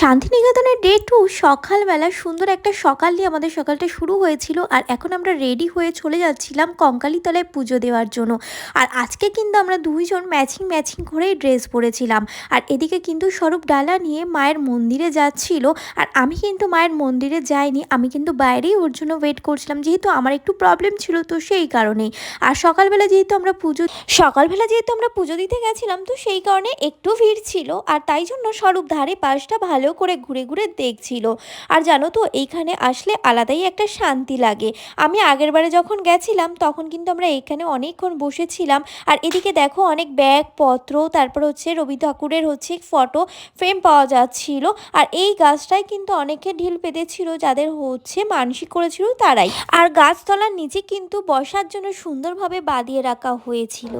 শান্তিনিকেতনের day to সকালবেলা সুন্দর একটা সকাল নিয়ে আমাদের সকালটা শুরু হয়েছিল আর এখন আমরা রেডি হয়ে চলে যাচ্ছিলাম কঙ্কালীতলায় পুজো দেওয়ার জন্য। আর আজকে কিন্তু আমরা দুইজন ম্যাচিং ম্যাচিং করেই ড্রেস পরেছিলাম। আর এদিকে কিন্তু স্বরূপ ডালা নিয়ে মায়ের মন্দিরে যাচ্ছিল। আর আমি কিন্তু মায়ের মন্দিরে যাইনি, আমি কিন্তু বাইরেই ওর জন্য ওয়েট করছিলাম। যেহেতু আমার একটু প্রবলেম ছিল তো সেই কারণেই আর সকালবেলা যেহেতু আমরা পুজো সকালবেলা যেহেতু আমরা পুজো দিতে গেছিলাম তো সেই কারণে একটু ভিড় ছিল। আর তাই জন্য স্বরূপ ধারে পাশটা ভালো করে ঘুরে ঘুরে দেখছিল। আর জানো তো, এইখানে আসলে আলাদাই একটা শান্তি লাগে। আমি আগের বারে যখন গেছিলাম, তখন কিন্তু আমরা এখানে অনেকক্ষণ বসেছিলাম। আর এদিকে দেখো অনেক ব্যাগ পত্র তারপর হচ্ছে রবি ঠাকুরের হচ্ছে ফটো ফ্রেম পাওয়া যাচ্ছিল। আর এই গাছটায় কিন্তু অনেকে ঢিল পেতেছিল যাদের হচ্ছে মানসিক করেছিল তারাই। আর গাছতলার নিচে কিন্তু বসার জন্য সুন্দরভাবে বাঁধিয়ে রাখা হয়েছিল।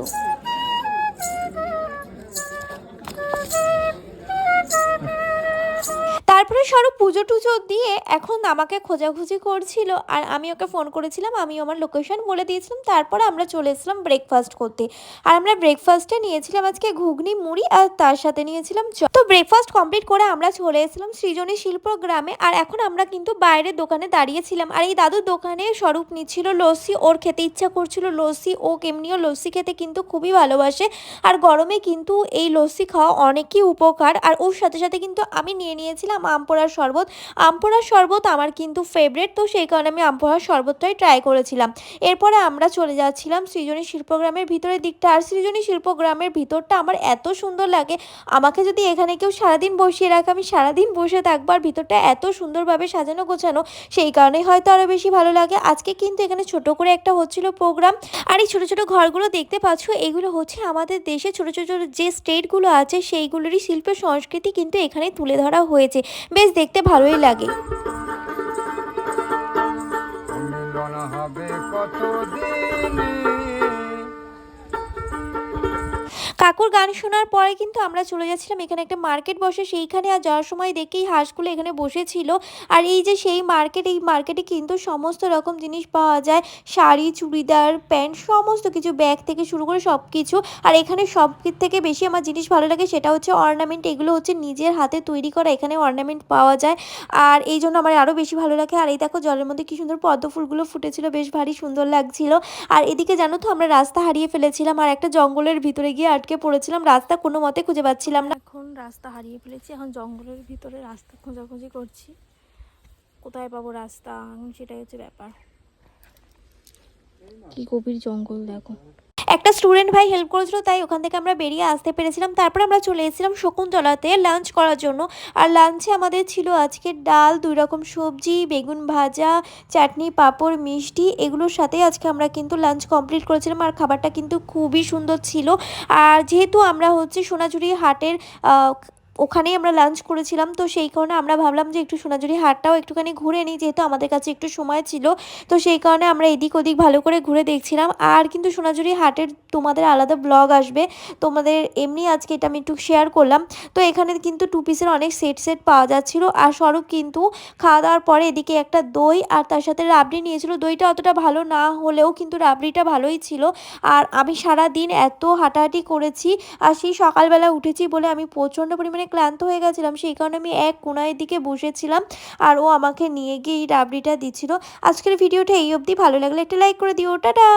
তারপরে সরব পুজো টুজো দিয়ে এখন আমাকে খোঁজাখুঁজি করছিল আর আমি ওকে ফোন করেছিলাম, আমি আমার লোকেশন বলে দিয়েছিলাম, তারপরে আমরা চলে এসেছিলাম ব্রেকফাস্ট করতে। আর আমরা ব্রেকফাস্টে নিয়েছিলাম আজকে ঘুগনি, মুড়ি আর তার সাথে নিয়েছিলাম তো ব্রেকফাস্ট কমপ্লিট করে আমরা চলে এসেছিলাম সৃজনী শিল্প গ্রামে আর এখন আমরা কিন্তু বাইরের দোকানে দাঁড়িয়েছিলাম। আর এই দাদুর দোকানে স্বরূপ নিচ্ছিল লস্যি, ওর খেতে ইচ্ছা করছিল লস্যি, ও কেমনিও লস্যি খেতে কিন্তু খুবই ভালোবাসে। আর গরমে কিন্তু এই লস্যি খাওয়া অনেকই উপকার, আর ওর সাথে সাথে কিন্তু আমি নিয়ে নিয়েছিলাম আমপোড়ার শরবত। আমপোড়ার শরবত আমার কিন্তু ফেভারেট তো সেই কারণে আমি আমপোড়ার শরবতটাই ট্রাই করেছিলাম। এরপরে আমরা চলে যাচ্ছিলাম সৃজনী শিল্পগ্রামের ভিতরের দিকটা। আর সৃজনী শিল্পগ্রামের ভিতরটা আমার এত সুন্দর লাগে। আমাকে যদি এখানে কেউ সারাদিন বসিয়ে রাখে, আমি সারাদিন বসে থাকবার ভিতরটা এত সুন্দরভাবে সাজানো গোছানো, সেই কারণেই হয়তো আরও বেশি ভালো লাগে। আজকে কিন্তু এখানে ছোট করে একটা হচ্ছিল প্রোগ্রাম আর এই ছোটো ছোটো ঘরগুলো দেখতে পাচ্ছ, এগুলো হচ্ছে আমাদের দেশে ছোটো ছোটো যে স্টেটগুলো আছে, সেইগুলোরই শিল্প সংস্কৃতি কিন্তু এখানে তুলে ধরা হয়েছে। বেশ দেখতে ভালোই লাগে। কতদিনে? কাকুর গান শোনার পরে কিন্তু আমরা চলে যাচ্ছিলাম। এখানে একটা মার্কেট বসে, সেইখানে আর যাওয়ার সময় দেখেই হাঁসগুলো এখানে বসেছিল। আর এই যে সেই মার্কেট এই মার্কেটে কিন্তু সমস্ত রকম জিনিস পাওয়া যায়। শাড়ি, চুড়িদার, প্যান্ট, সমস্ত কিছু ব্যাগ থেকে শুরু করে সব কিছু আর এখানে সব থেকে বেশি আমার জিনিস ভালো লাগে সেটা হচ্ছে অর্নামেন্ট এগুলো হচ্ছে নিজের হাতে তৈরি করা এখানে অর্নামেন্ট পাওয়া যায়। আর এই জন্য আমার আরও বেশি ভালো লাগে। আর এই দেখো জলের মধ্যে কি সুন্দর পদ্ম ফুলগুলো ফুটেছিল, বেশ ভারী সুন্দর লাগছিল। আর এদিকে জানো তো আমরা রাস্তা হারিয়ে ফেলেছিলাম। আর একটা জঙ্গলের ভিতরে গিয়ে আটকে পড়েছিলাম রাস্তা কোনো মতে খুঁজে পাচ্ছিলাম না। এখন রাস্তা হারিয়ে ফেলেছি এখন জঙ্গলের ভিতরে রাস্তা খোঁজাখুঁজি করছি। কোথায় পাবো রাস্তা? সেটাই হচ্ছে ব্যাপার। কি গভীর জঙ্গল দেখো। একটা স্টুডেন্ট ভাই হেল্প করেছিল, তাই ওখান থেকে আমরা বেরিয়ে আসতে পেরেছিলাম। তারপর আমরা চলে এসেছিলাম শকুন্তলাতে লাঞ্চ করার জন্য। আর লাঞ্চে আমাদের ছিল আজকে ডাল, দুই রকম সবজি, বেগুন ভাজা, চাটনি, পাঁপড়, মিষ্টি, এগুলোর সাথে আজকে আমরা কিন্তু লাঞ্চ কমপ্লিট করেছিলাম। আর খাবারটা কিন্তু খুবই সুন্দর ছিল। আর যেহেতু আমরা হচ্ছে সোনাঝুরি হাটের ওখানেই আমরা লাঞ্চ করেছিলাম, তো সেই কারণে আমরা ভাবলাম যে একটু সোনাঝুরি হাটটাও একটুখানি ঘুরে নিই, যেহেতু আমাদের কাছে একটু সময় ছিল, তো সেই কারণে আমরা এদিক ওদিক ভালো করে ঘুরে দেখছিলাম। আর কিন্তু সোনাঝুরি হাটের তোমাদের আলাদা ব্লগ আসবে, তোমাদের এমনি আজকে এটা আমি একটু শেয়ার করলাম। তো এখানে কিন্তু টু পিসের অনেক সেট সেট পাওয়া যাচ্ছিল, আর স্বরূপ কিন্তু খাওয়া দাওয়ার পরে এদিকে একটা দই আর তার সাথে রাবড়ি নিয়েছিল। দইটা অতটা ভালো না হলেও কিন্তু রাবড়িটা ভালোই ছিল। আর আমি সারা দিন এত হাঁটাহাঁটি করেছি, আর সেই সকালবেলা উঠেছি বলে আমি প্রচণ্ড পরিমাণে ক্লান্ত হয়ে গেছিলাম। সেই কারণে আমি এক কোনায় দিকে বসেছিলাম আর ও আমাকে নিয়ে গিয়ে এই রাবড়িটা দিচ্ছিল। আজকের ভিডিওটা এই অবধি। ভালো লাগলে একটা লাইক করে দিও। টাটা!